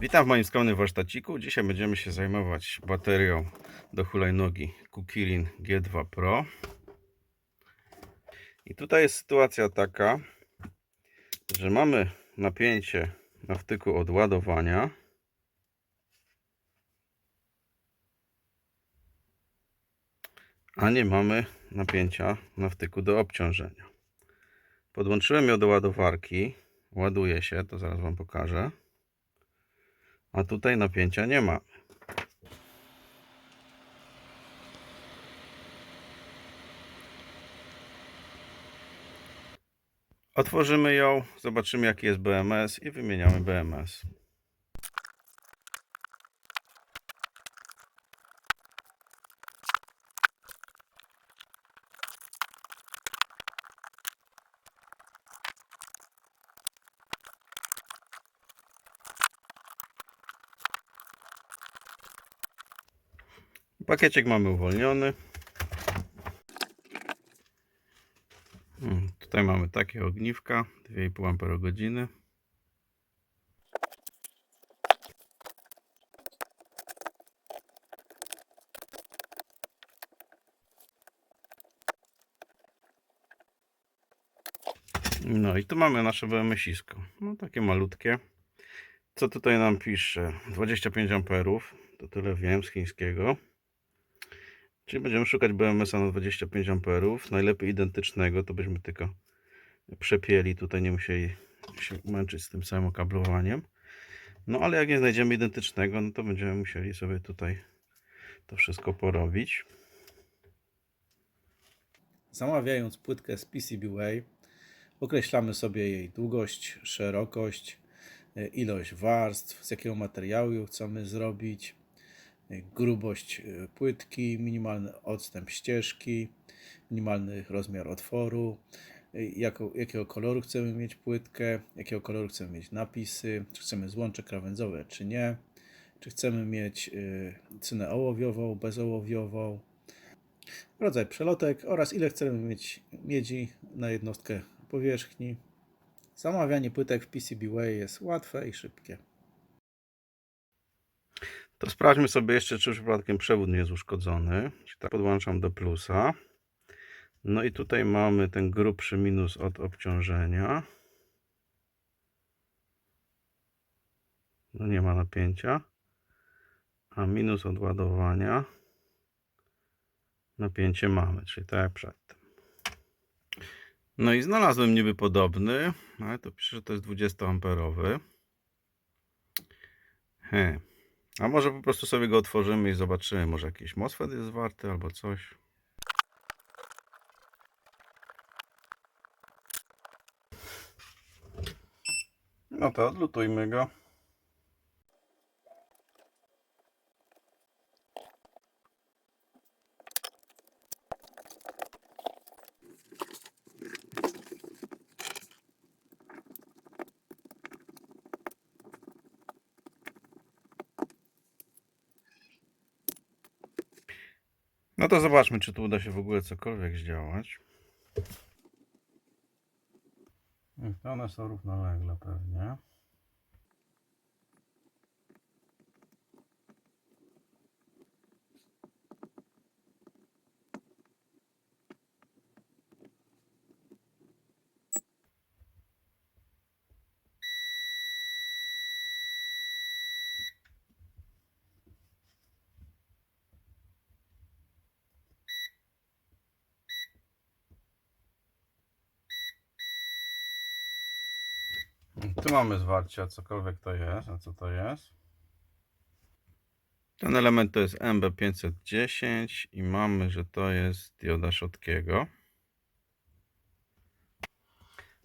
Witam w moim skromnym warsztaciku. Dzisiaj będziemy się zajmować baterią do hulajnogi Kukirin G2 Pro. I tutaj jest sytuacja taka, że mamy napięcie na wtyku od ładowania. A nie mamy napięcia na wtyku do obciążenia. Podłączyłem ją do ładowarki. Ładuje się, to zaraz Wam pokażę. A tutaj napięcia nie ma. Otworzymy ją, zobaczymy jaki jest BMS i wymieniamy BMS. Pakiecik mamy uwolniony. Mm, Tutaj mamy takie ogniwka, 2,5 amperogodziny. No i tu mamy nasze BMS-isko. No takie malutkie. Co tutaj nam pisze? 25 amperów. To tyle wiem z chińskiego. Czyli będziemy szukać BMS-a na 25 amperów. Najlepiej identycznego, to byśmy tylko przepięli. Tutaj nie musieli się męczyć z tym samym okablowaniem. No ale jak nie znajdziemy identycznego, no to będziemy musieli sobie tutaj to wszystko porobić. Zamawiając płytkę z PCBWay, określamy sobie jej długość, szerokość, ilość warstw, z jakiego materiału chcemy zrobić, grubość e, płytki, minimalny odstęp ścieżki, minimalny rozmiar otworu, e, jako, jakiego koloru chcemy mieć płytkę, jakiego koloru chcemy mieć napisy, czy chcemy złącze krawędzowe, czy nie, czy chcemy mieć e, cynę ołowiową, bezołowiową, rodzaj przelotek oraz ile chcemy mieć miedzi na jednostkę powierzchni. Zamawianie płytek w PCBWay jest łatwe i szybkie. To sprawdźmy sobie jeszcze, czy przypadkiem przewód nie jest uszkodzony. Tak podłączam do plusa. No i tutaj mamy ten grubszy minus od obciążenia. No nie ma napięcia. A minus od ładowania. Napięcie mamy, czyli tak jak przedtem. No i znalazłem niby podobny, ale to pisze, że to jest 20 amperowy. He. A może po prostu sobie go otworzymy i zobaczymy, może jakiś MOSFET jest warty albo coś. No to odlutujmy go. No to zobaczmy, czy tu uda się w ogóle cokolwiek zdziałać. One są równolegle pewnie. Tu mamy zwarcie, cokolwiek to jest. A co to jest? Ten element to jest MB510 i mamy, że to jest dioda Schottkiego.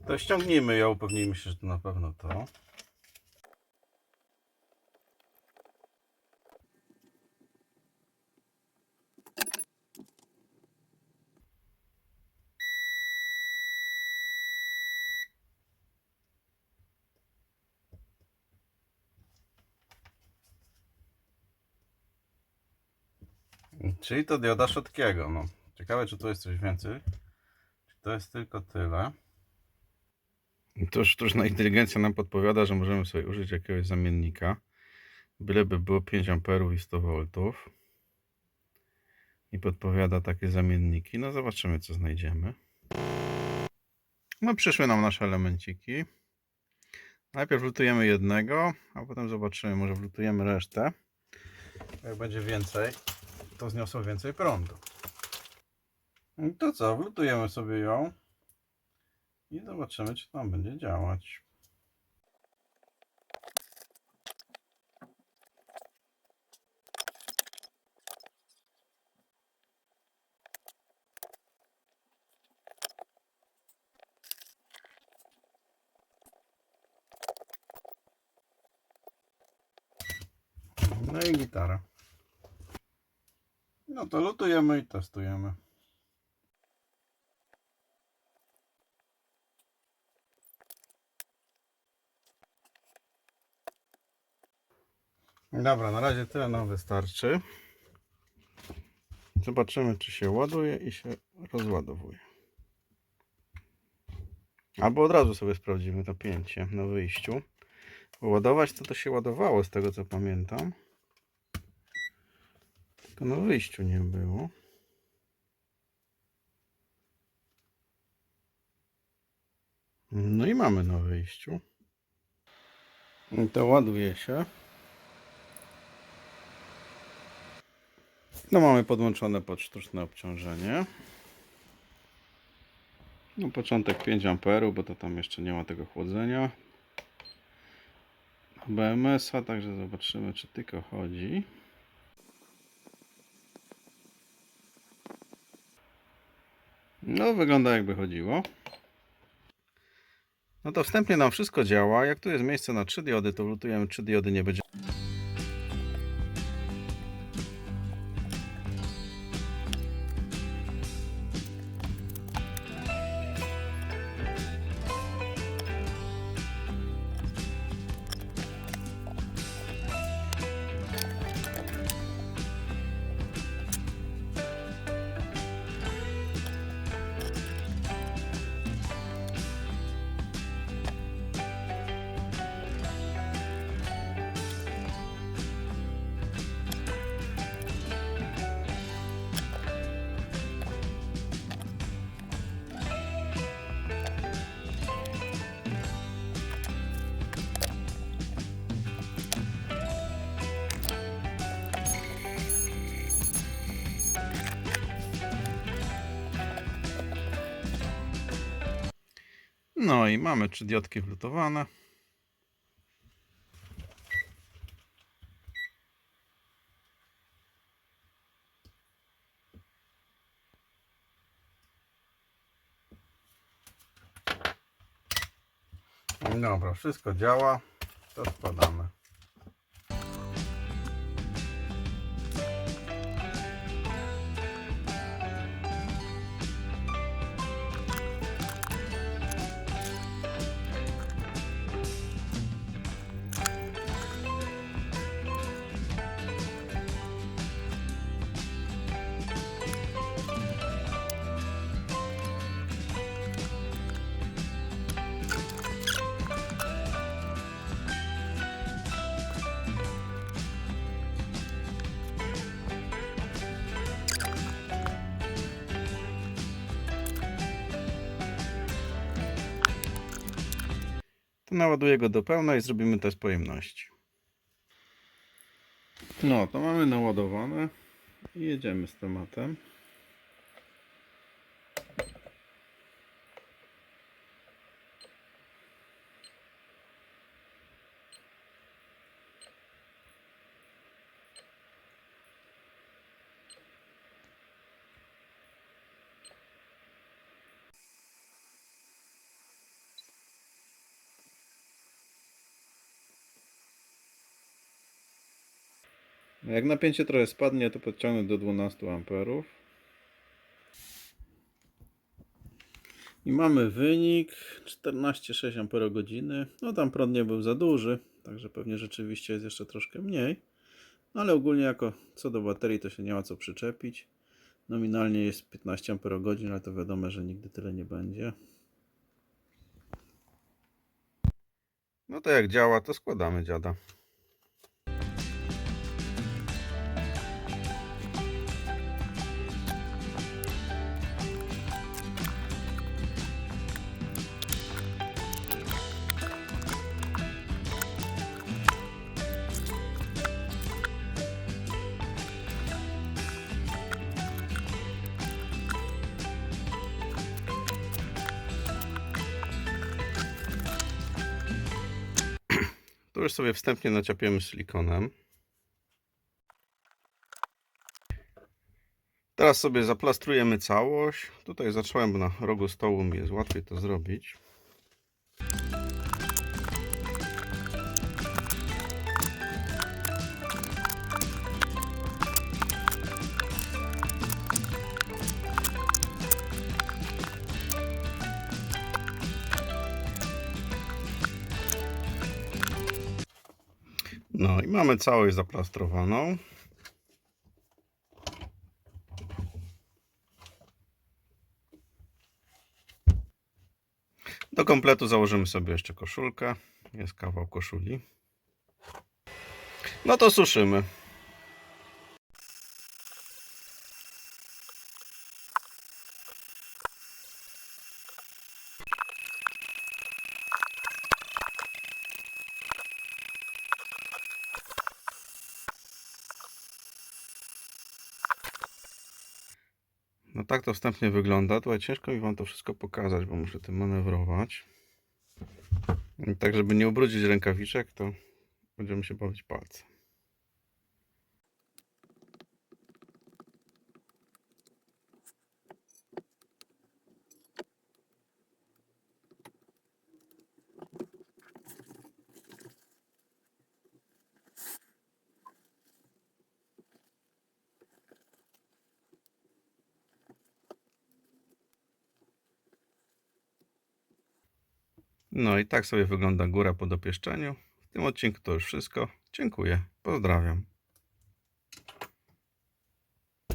To ściągnijmy ją, upewnijmy się, że to na pewno to. Czyli to dioda Schottkiego. No. Ciekawe, czy tu jest coś więcej. Czy to jest tylko tyle. To sztuczna inteligencja nam podpowiada, że możemy sobie użyć jakiegoś zamiennika. Byleby było 5 amperów i 100 V. I podpowiada takie zamienniki. No zobaczymy co znajdziemy. No przyszły nam nasze elemenciki. Najpierw lutujemy jednego, a potem zobaczymy, może wlutujemy resztę. Jak będzie więcej, to zniosą więcej prądu. I to co, wlutujemy sobie ją i zobaczymy, czy tam będzie działać. No i gitara. No to lutujemy i testujemy. Dobra, na razie tyle nam wystarczy. Zobaczymy, czy się ładuje i się rozładowuje. Albo od razu sobie sprawdzimy to pięcie na wyjściu. Bo ładować to to się ładowało z tego co pamiętam. Tylko na wyjściu nie było. No i mamy na wyjściu. I to ładuje się. No mamy podłączone pod sztuczne obciążenie. No początek 5 amperów, bo to tam jeszcze nie ma tego chłodzenia. BMS-a, także zobaczymy czy tylko chodzi. No wygląda jakby chodziło. No to wstępnie nam wszystko działa. Jak tu jest miejsce na 3 diody, to lutujemy 3 diody, nie będzie No i mamy trzy diodki wlutowane. Dobra, wszystko działa. To składamy. Naładuję go do pełna i zrobimy test pojemności. No, to mamy naładowane i jedziemy z tematem. Jak napięcie trochę spadnie, to podciągnę do 12 amperów. I mamy wynik 14,6 amperogodziny. No tam prąd nie był za duży, także pewnie rzeczywiście jest jeszcze troszkę mniej. No ale ogólnie jako co do baterii to się nie ma co przyczepić. Nominalnie jest 15 amperogodzin, ale to wiadomo, że nigdy tyle nie będzie. No to jak działa, to składamy dziada. Już sobie wstępnie naciepiemy silikonem. Teraz sobie zaplastrujemy całość. Tutaj zacząłem na rogu stołu, mi jest łatwiej to zrobić. No i mamy całość zaplastrowaną. Do kompletu założymy sobie jeszcze koszulkę. Jest kawał koszuli. No to suszymy. No tak to wstępnie wygląda. Tutaj ciężko mi wam to wszystko pokazać, bo muszę tym manewrować. I tak, żeby nie ubrudzić rękawiczek, to będziemy się bawić palcem. No i tak sobie wygląda góra po dopieszczeniu. W tym odcinku to już wszystko. Dziękuję. Pozdrawiam.